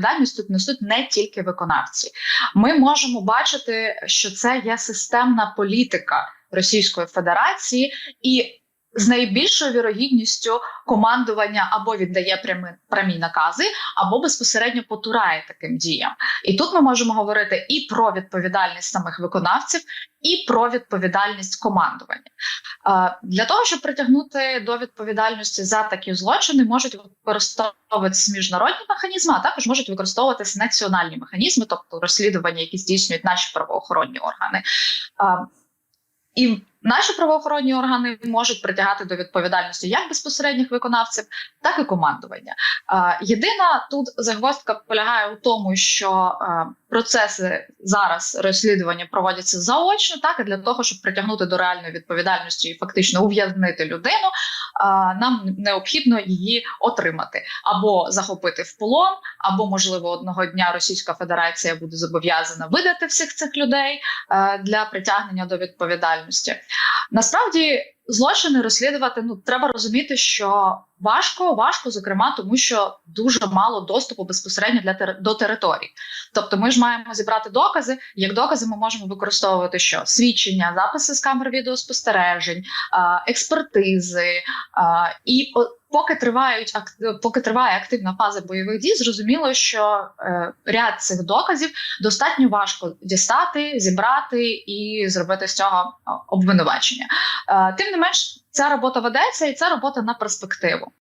відповідальність тут несуть не тільки виконавці. Ми можемо бачити, що це є системна політика Російської Федерації і. З найбільшою вірогідністю командування або віддає прямі, прямі накази, або безпосередньо потурає таким діям. І тут ми можемо говорити і про відповідальність самих виконавців, і про відповідальність командування. Е, Для того щоб притягнути до відповідальності за такі злочини, можуть використовуватися міжнародні механізми, а також можуть використовуватися національні механізми, тобто розслідування, які здійснюють наші правоохоронні органи. Е, І наші правоохоронні органи можуть притягати до відповідальності як безпосередніх виконавців, так і командування. Єдина тут загвоздка полягає у тому, що процеси зараз розслідування проводяться заочно, так і для того, щоб притягнути до реальної відповідальності і фактично ув'язнити людину, нам необхідно її отримати або захопити в полон, або можливо одного дня Російська Федерація буде зобов'язана видати всіх цих людей е, для притягнення до відповідальності. Насправді злочини розслідувати ну треба розуміти, що важко, важко, зокрема, тому що дуже мало доступу безпосередньо для тер- до територій. Тобто, ми ж маємо зібрати докази. Як докази, ми можемо використовувати що свідчення, записи з камер відеоспостережень, експертизи і Поки тривають поки триває активна фаза бойових дій, зрозуміло, що е, ряд цих доказів достатньо важко дістати, зібрати і зробити з цього обвинувачення. Е, тим не менш, ця робота ведеться, і це робота на перспективу.